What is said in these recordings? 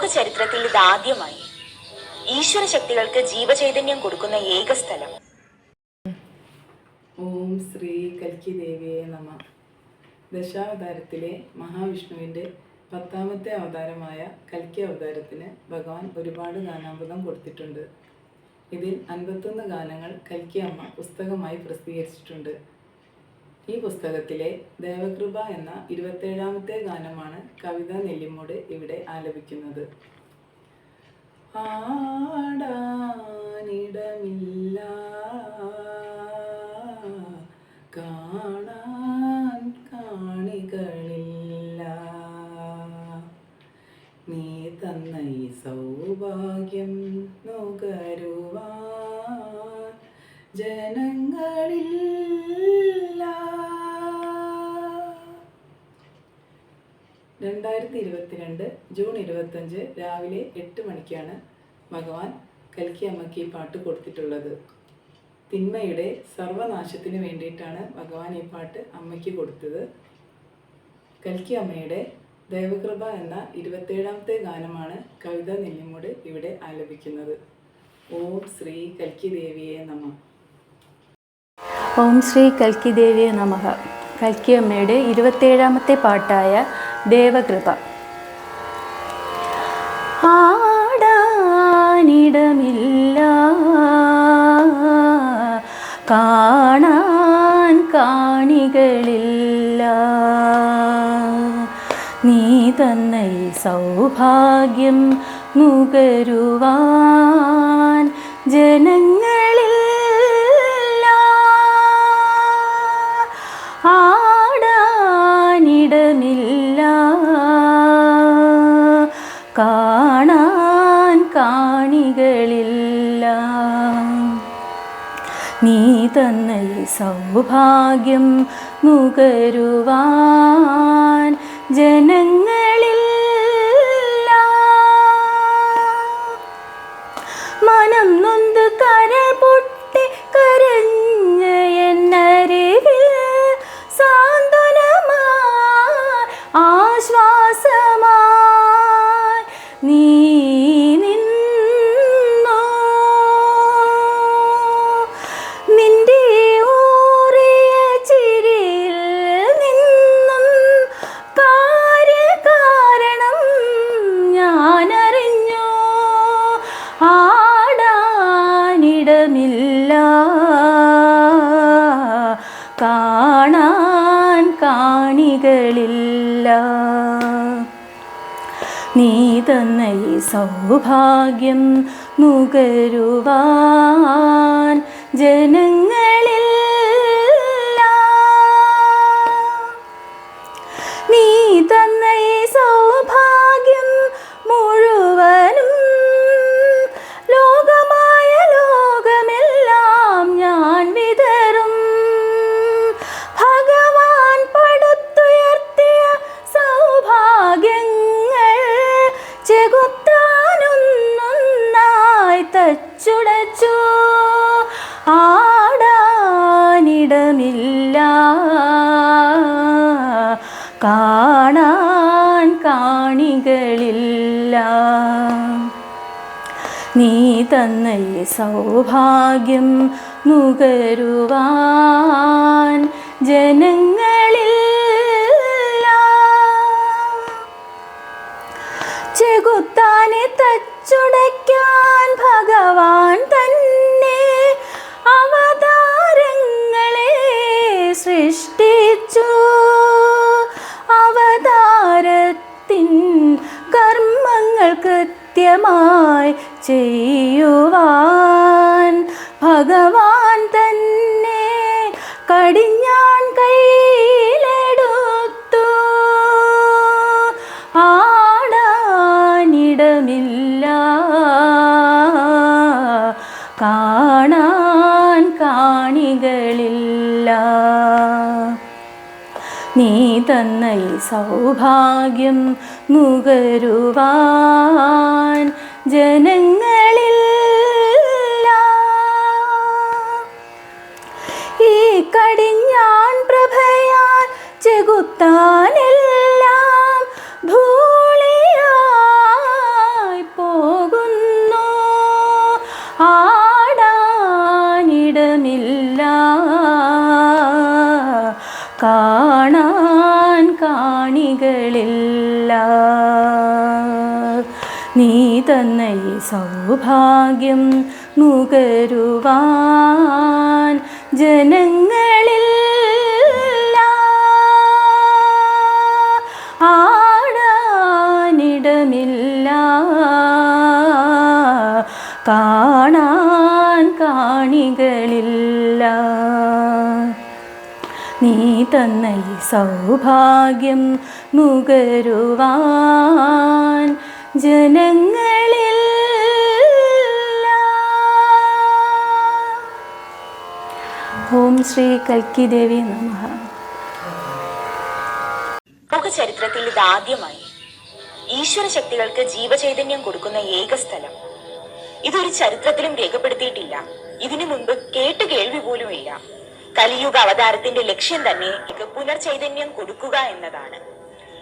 ലോക ചരിത്രത്തിൽ ഇതാദ്യമായി ഈശ്വര ശക്തികൾക്ക് ജീവചൈതന്യം കൊടുക്കുന്ന ഏക സ്ഥലം. ഓം ശ്രീ കൽക്കി ദേവിയെ നമ. ദശാവതാരത്തിലെ മഹാവിഷ്ണുവിന്റെ പത്താമത്തെ അവതാരമായ കൽക്കി അവതാരത്തിന് ഭഗവാൻ ഒരുപാട് ഗാനാമൃതം കൊടുത്തിട്ടുണ്ട്. ഇതിൽ അൻപത്തൊന്ന് ഗാനങ്ങൾ കൽക്കി അമ്മ പുസ്തകമായി പ്രസിദ്ധീകരിച്ചിട്ടുണ്ട്. ഈ പുസ്തകത്തിലെ ദേവകൃപ എന്ന ഇരുപത്തേഴാമത്തെ ഗാനമാണ് കവിത നെല്ലിമോട് ഇവിടെ ആലപിക്കുന്നത്. ആടാനിടമില്ല കാണാൻ കാണികളില്ല. നീ തന്ന ഈ സൗഭാഗ്യം നുകരുവാൻ ജനങ്ങളില്ല. രണ്ടായിരത്തി ഇരുപത്തിരണ്ട് ജൂൺ ഇരുപത്തഞ്ച് രാവിലെ എട്ട് മണിക്കാണ് ഭഗവാൻ കൽക്കി അമ്മയ്ക്ക് ഈ പാട്ട് കൊടുത്തിട്ടുള്ളത്. തിന്മയുടെ സർവനാശത്തിന് വേണ്ടിയിട്ടാണ് ഭഗവാൻ ഈ പാട്ട് അമ്മയ്ക്ക് കൊടുത്തത്. കൽക്കി അമ്മയുടെ ദേവകൃപ എന്ന ഇരുപത്തേഴാമത്തെ ഗാനമാണ് കവിത നെല്ലിമൂട് ഇവിടെ ആലപിക്കുന്നത്. ഓം ശ്രീ കൽക്കി ദേവിയെ നമ. ഓം ശ്രീ കൽക്കി ദേവിയെ നമ. കൽക്കി അമ്മയുടെ ഇരുപത്തേഴാമത്തെ പാട്ടായ ദേവകൃപ. ആടാനിടമില്ല. കാണാൻ കാണികളില്ല. നീ തന്ന സൗഭാഗ്യം നുകരുവാൻ ജനങ്ങളില്ല തന്ന ഈ സൗഭാഗ്യം മുകരുവാൻ ജനങ്ങളില്ല നീ തന്ന ഈ സൗഭാഗ്യം നുകരുവാൻ ജനങ്ങളില്ല നീ തന്ന ഈ സൗഭാഗ്യം നുകരുവാൻ ജനങ്ങളിൽ ചെകുത്താനെ തച്ചുടയ്ക്കാൻ ഭഗവാൻ ചെയ്യുവാൻ ഭഗവാൻ തന്നെ കടിഞ്ഞാൻ കയ്യിലെടുത്തു. ആടാനിടമില്ല. കാണാൻ കാണികളില്ല. നീ തന്ന ഈ സൗഭാഗ്യം നുകരുവാൻ ജനങ്ങളില്ല. ഈ കടിഞ്ഞാൻ പ്രഭയാൻ ചെകുത്താനെല്ലാം തന്ന സൗഭാഗ്യം നുകരുവാൻ ജനങ്ങളിൽ ആടാനിടമില്ല. കാണാൻ കാണികളില്ല. നീ തന്ന സൗഭാഗ്യം നുകരുവാൻ ജനങ്ങളിൽ ഓം ശ്രീ കൽക്കി ദേവി നമ. ചരിത്രത്തിൽ ഇതാദ്യമായി ഈശ്വര ശക്തികൾക്ക് ജീവചൈതന്യം കൊടുക്കുന്ന ഏക സ്ഥലം. ഇതൊരു ചരിത്രത്തിലും രേഖപ്പെടുത്തിയിട്ടില്ല. ഇതിനു മുൻപ് കേട്ട് കേൾവി പോലുമില്ല. കലിയുഗ അവതാരത്തിന്റെ ലക്ഷ്യം തന്നെ ഇത് പുനർചൈതന്യം കൊടുക്കുക എന്നതാണ്.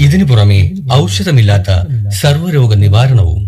ഇതിനു പുറമെ ഔഷധമില്ലാത്ത സർവരോഗ നിവാരണവും